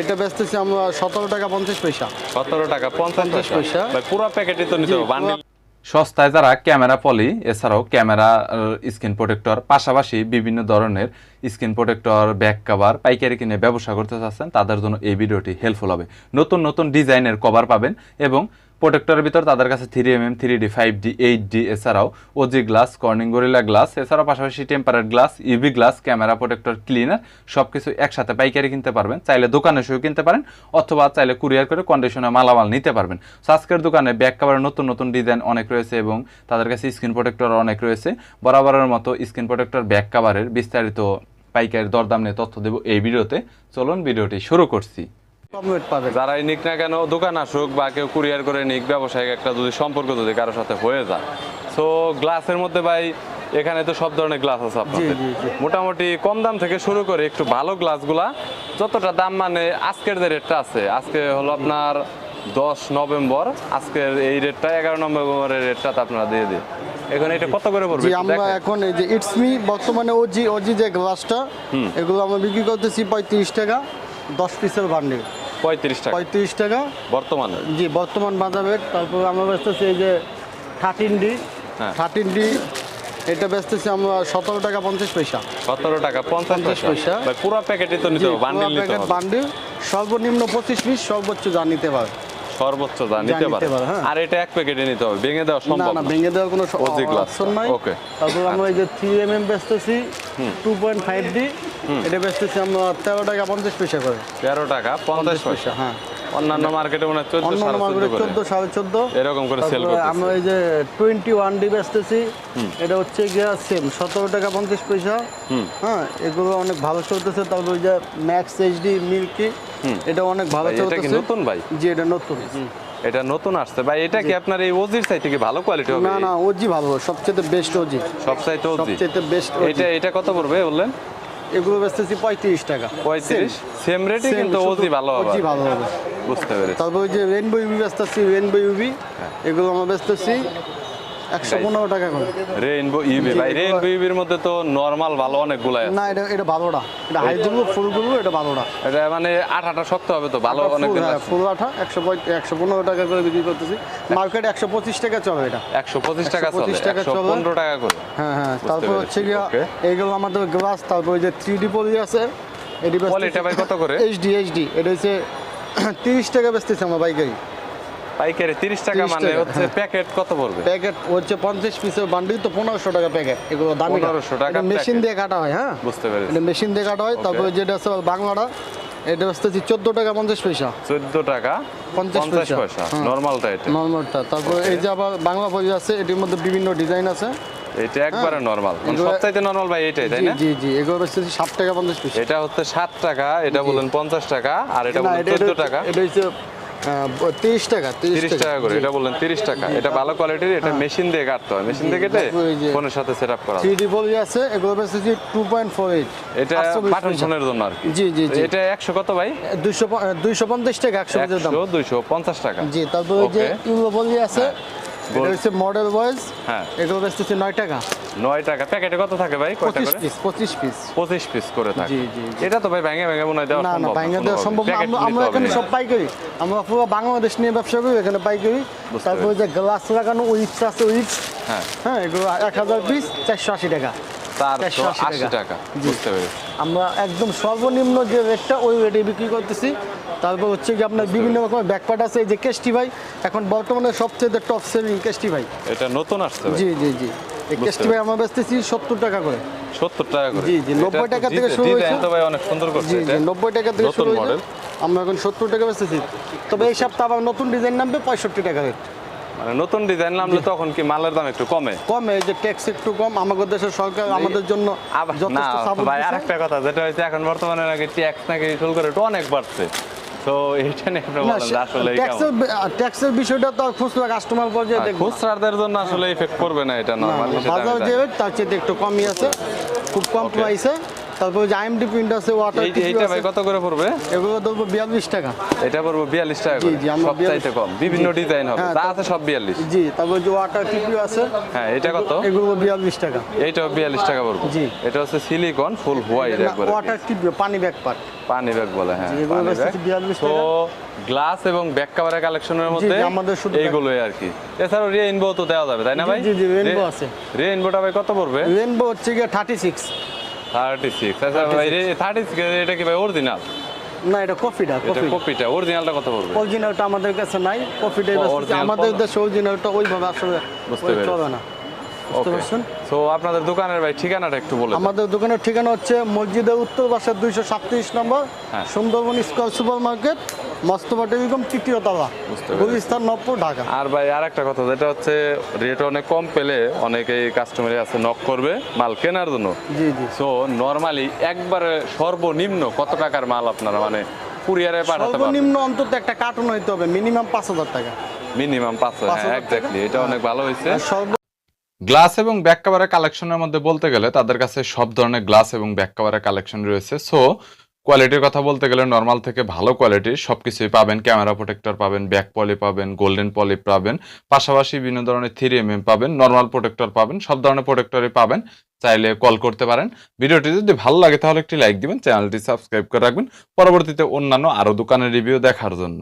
এটা বেচতেছি আমরা সতেরো টাকা পঞ্চাশ পয়সা। সতেরো টাকা পঞ্চাশ পয়সা। পুরো প্যাকেটই তো নিতে বান্ডিল সস্তায় যারা ক্যামেরা পলি এছাড়াও ক্যামেরা স্ক্রিন প্রোটেক্টর পাশাপাশি বিভিন্ন ধরনের স্ক্রিন প্রোটেক্টর ব্যাক কভার পাইকারি কিনে ব্যবসা করতে চাচ্ছেন, তাদের জন্য এই ভিডিওটি হেল্পফুল হবে। নতুন নতুন ডিজাইনের কভার পাবেন এবং প্রোটেক্টরের ভিতর তাদের কাছে three M M three D five D eight D এছাড়াও OG glass Corning Gorilla glass এছাড়াও পাশাপাশি tempered glass UV glass camera protector cleaner সব কিছু একসাথে পাইকারি কিনতে পারবেন। চাইলে দোকানে শুয়ে কিনতে পারেন অথবা চাইলে কুরিয়ার করে কন্ডিশনে মালামাল নিতে পারবেন। সাজকের দোকানে ব্যাক কাভারের নতুন নতুন ডিজাইন অনেক রয়েছে এবং তাদের কাছে স্ক্রিন প্রোটেক্টর অনেক রয়েছে। বরাবরের মতো স্ক্রিন প্রোটেক্টর ব্যাক কাভারের বিস্তারিত পাইকারি দরদাম নিয়ে তথ্য দেব এই ভিডিওতে। চলুন ভিডিওটি শুরু করছি। যারাই নিক না কেন দোকান আসুক বা কেউ কুরিয়ার করে নিক ব্যবসায়িক একটা যদি সম্পর্ক যদি কারোর সাথে হয়ে যায়। সো গ্লাসের মধ্যে ভাই এখানে তো সব ধরনের গ্লাস আছে আপনাদের। মোটামুটি কম দাম থেকে শুরু করে একটু ভালো গ্লাসগুলা যতটা দাম মানে আজকের যে রেটটা আছে আজকে হলো আপনার দশ নভেম্বর আজকের এই রেটটা এগারো নভেম্বরের রেটটা তো আপনারা দিয়ে দিন। এখন এটা কত করে পড়বে আমরা এখন এই যে ইটস মি বর্তমানে ওজি ওজি যে গ্লাসটা এগুলো আমরা বিক্রি করতেছি পঁয়ত্রিশ টাকা দশ পিসের বান্ডিল পঁয়ত্রিশ টাকা। পঁয়ত্রিশ টাকা। বর্তমানে? জি বর্তমান বাজাবের তারপর আমরা বেচতেছি এই যে থার্টিন ডি। থার্টিন ডি এটা বেচতেছি আমরা সতেরো টাকা পঞ্চাশ পয়সা। সতেরো টাকা পঞ্চাশ পয়সা। পুরো প্যাকেটই তো নিতে হবে বান্ডিল নিতে হবে। বান্ডিল সর্বনিম্ন পঁচিশ পিস সর্বোচ্চ যা নিতে পারে সর্বোচ্চ যা নিতে পারে। হ্যাঁ। আর এটা এক প্যাকেটে নিতে হবে ভেঙে দেওয়া সম্ভব না না। ভেঙে দেওয়ার কোনো অপশন নাই। ওকে। তারপর আমরা এই যে থ্রি এম এম বেচতেছি টু পয়েন্ট ফাইভ ডি এটা বেচতেছি আমরা তেরো টাকা পঞ্চাশ পয়সা করে। তেরো টাকা পঞ্চাশ পয়সা। হ্যাঁ। অন্যান্য মার্কেটে মনে হয় মার্কেটে চোদ্দ সাড়ে চোদ্দ। এরকম করে সেল আমরা এই যে টোয়েন্টি ওয়ান ডি বেচতেছি এটা হচ্ছে গিয়া সেম সতেরো টাকা পঞ্চাশ পয়সা। হ্যাঁ এগুলো অনেক ভালো চলতেছে। তারপর ওই যে ম্যাক্স এইচডি মিল্কি এটা অনেক ভালো চলতেছে। নতুন ভাই? জি এটা নতুন। এটা নতুন আসছে। ভাই এটা কি আপনার এই ওজির চাইতে কি ভালো কোয়ালিটি হবে? না না ওজি ভালো সবচেয়ে বেস্ট ওজি সব চাইতে ওজি সবচেয়ে বেস্ট এটা এটা কত পড়বে বললেন? এগুলো বেচতেছি পঁয়ত্রিশ টাকা। পঁয়ত্রিশ? সেম রেটে কিন্তু ওজি ভালো হবে। ওজি ভালো হবে। বুঝতে পেরেছি। তারপর ওই যে রেনবো ইউবি বেচতেছি রেনবো ইউবি। এগুলো আমরা বেচতেছি একশো পনেরো টাকা করে। রেইনবো জি, ভাই রেইনবো ইবির মধ্যে তো নরমাল ভালো অনেকগুলাই আছে। না এটা এটা ভালোটা। এটা হাই তুলবো ফুল তুলবো এটা ভালোটা। এটা মানে আঠাটা শক্ত হবে তো ভালো অনেক হ্যাঁ, ফুল আঠা একশো একশো পনেরো টাকা করে বিক্রি করতেছি। মার্কেটে একশো পঁচিশ টাকা চলে এটা। একশো পঁচিশ টাকা 125 টাকা চলে। পনেরো টাকা করে। হ্যাঁ হ্যাঁ তারপর হচ্ছে গিয়া. এইগুলো আমাদের গ্লাস তারপর ওই যে থ্রি ডি পলি আছে এটি কোয়ালিটি ভাই কত করে? এইচডি এইচডি এটা হচ্ছে তিরিশ টাকা বেচতেছি আমার বাইকারি পাইকারি তিরিশ টাকা 30 মানে হচ্ছে হ্যাঁ। প্যাকেট কত পড়বে? প্যাকেট হচ্ছে পঞ্চাশ পিসের বান্ডিল তো পনেরোশো টাকা প্যাকেট। এগুলো দামি 1500 টাকা মেশিন দিয়ে কাটা হয় হ্যাঁ? বুঝতে পেরেছি। এটা মেশিন দিয়ে কাটা হয়। তারপরে যেটা আছে বাংলাটা এটা হচ্ছে চোদ্দ টাকা পঞ্চাশ পয়সা। চোদ্দ টাকা 50 পঞ্চাশ পয়সা। পয়সা। হ্যাঁ। নর্মালটা এটা। নর্মালটা তারপর এই যে আবার বাংলা বই আছে এটির মধ্যে বিভিন্ন ডিজাইন আছে। এটা একবারে নর্মাল সবচাইতে নর্মাল ভাই এটাই তাই না? জি জি এগুলো হচ্ছে ষাট টাকা পয়সা এটা হচ্ছে সাত টাকা এটা বলেন পঞ্চাশ টাকা আর এটা বলেন এটা- চোদ্দ এটা- টাকা। এটা হচ্ছে তিরিশ টাকা তিরিশ টাকা। করে এটা বলেন তিরিশ টাকা। এটা ভালো কোয়ালিটির এটা মেশিন দিয়ে কাটতে হয়। মেশিন দিয়ে কেটে এই ফোনের সাথে সেট করা থ্রি ডি বই আছে এগুলো বেচতেছি টু পয়েন্ট ফোর এইট এটা বাটন ফোনের জন্য আর কি। জি জি জি। এটা একশো কত ভাই? দুইশো দুইশো পঞ্চাশ টাকা একশো পিসের দাম। একশো দুইশো পঞ্চাশ টাকা। জি তারপর যে Okay. বলি আছে এটা হচ্ছে মডেল বয়েজ হ্যাঁ। এগুলো বেচতেছি নয় টাকা। নয় টাকা। প্যাকেটে কত থাকে ভাই? কয়টা করে? পিস পঁচিশ পিস পঁচিশ পিস করে থাকে। জি, জি। এটা তো ভাই ভেঙে ভেঙে মনে হয় দেওয়া না না সম্ভব দেওয়া সম্ভব না। আমরা এখানে সব পাইকারি। আমরা পুরো বাংলাদেশ নিয়ে ব্যবসা করি এখানে পাইকারি। তারপরে যে গ্লাস লাগানো উইপস আছে উইপস হ্যাঁ। হ্যাঁ এগুলো এক হাজার পিস চারশো আশি টাকা। চারশো 480 আশি টাকা। আমরা একদম সর্বনিম্ন যে রেটটা ওই রেটে বিক্রি করতেছি। তারপর হচ্ছে কি আপনার বিভিন্ন রকমের ব্যাকপার্ট আছে এই যে কেস্টি ভাই এখন বর্তমানে সবচেয়ে টপ সেলিং কেস্টি ভাই। এটা নতুন আসছে জি জি জি। এই কেস্টি ভাই আমরা বেচতেছি সত্তর টাকা করে। সত্তর টাকা করে। জি, জি, 90 টাকা থেকে শুরু হয়েছে। ভাই অনেক সুন্দর করছে জি জি। নব্বই টাকা থেকে শুরু হয়েছে। আমরা এখন সত্তর টাকা বেচতেছি। তবে এই সপ্তাহে আবার নতুন ডিজাইন নামবে পঁয়ষট্টি টাকা রেট মানে নতুন ডিজাইন নামলে তখন কি মালের দাম একটু কমে? কমে এই যে ট্যাক্স একটু কম আমাদের দেশের সরকার আমাদের জন্য যথেষ্ট সাপোর্ট ভাই আরেকটা কথা যেটা হচ্ছে এখন বর্তমানে নাকি ট্যাক্স নাকি শুল্ক রেট অনেক বাড়ছে। নিয়ে আপনি বলেন আসলে ট্যাক্সের ট্যাক্সের বিষয়টা তো খুচরা কাস্টমার পর্যায়ে কেমন? আর দেখব খুচরাদের জন্য আসলে ইফেক্ট করবে না এটা নরমালি বাজার যে তার চেয়ে একটু কমই আছে খুব কম প্রাইসে তারপর যে আইএমডি প্রিন্ট আছে ওয়াটার এইটা ভাই কত করে পড়বে? এগুলো ধরবো বিয়াল্লিশ টাকা। এটা পড়ব টাকা জি, জি, আমরা সব কম। বিভিন্ন ডিজাইন হবে। হ্যাঁ, আছে সব বিয়াল্লিশ। জি তারপর যে ওয়াটার টিপিও আছে হ্যাঁ এটা কত? এগুলো টাকা। এইটাও বিয়াল্লিশ টাকা পড়ব। জি। এটা হচ্ছে সিলিকন ফুল হোয়াইট একবারে। ওয়াটার টিপিও পানি ব্যাগ পার্ট পানি ব্যাগ বলে হ্যাঁ পানি ব্যাগ তো গ্লাস এবং ব্যাক কাভারের কালেকশনের মধ্যে এইগুলোই আর কি। এছাড়াও রেইনবো তো দেওয়া যাবে তাই না ভাই? জি, জি, আছে। রেইনবোটা ভাই কত পড়বে? রেনবো হচ্ছে গিয়ে থার্টি সিক্স থার্টি সিক্স আচ্ছা ভাই থার্টি সিক্স এটা কি ভাই অরিজিনাল না এটা কপিটা অরিজিনালটা কত পড়বে? অরিজিনালটা আমাদের কাছে নাই বেচতেছি। আমাদের দেশে অরিজিনালটা ওইভাবে আসলে চলে না। বুঝতে পারছেন? তো আপনাদের দোকানের ভাই ঠিকানাটা একটু বলে আমাদের দোকানের ঠিকানা হচ্ছে মসজিদের উত্তর দুইশো সাতত্রিশ নম্বর হ্যাঁ। সুন্দরবন স্কোয়ার সুপার মার্কেট মস্তবা টেলিকম তৃতীয় তলা বুঝতে গুলিস্তান নবপুর ঢাকা। আর ভাই আর একটা কথা যেটা হচ্ছে রেট অনেক কম পেলে অনেকেই আছে নক করবে মাল কেনার জন্য। জি জি। সো নর্মালি একবারে সর্বনিম্ন কত টাকার মাল আপনারা মানে কুরিয়ারে পাঠাতে সর্বনিম্ন অন্তত একটা কার্টুন হইতে হবে মিনিমাম পাঁচ হাজার টাকা। মিনিমাম পাঁচ হ্যাঁ হাজার? এক্স্যাক্টলি এটা অনেক ভালো হয়েছে। গ্লাস এবং ব্যাক কাভারের কালেকশনের মধ্যে বলতে গেলে তাদের কাছে সব ধরনের গ্লাস এবং ব্যাক কাভারের কালেকশন রয়েছে। সো কোয়ালিটির কথা বলতে গেলে নর্মাল থেকে ভালো কোয়ালিটির সব কিছুই পাবেন। ক্যামেরা প্রোটেক্টর পাবেন ব্যাক পলি পাবেন গোল্ডেন পলি পাবেন, পাশাপাশি বিভিন্ন ধরনের থ্রি এম এম পাবেন নর্মাল প্রোটেক্টর পাবেন, সব ধরনের প্রোটেক্টরই পাবেন। চাইলে কল করতে পারেন। ভিডিওটি যদি ভালো লাগে তাহলে একটি লাইক দিবেন চ্যানেলটি সাবস্ক্রাইব করে রাখবেন। পরবর্তীতে অন্যান্য আরও দোকানের রিভিউ দেখার জন্য।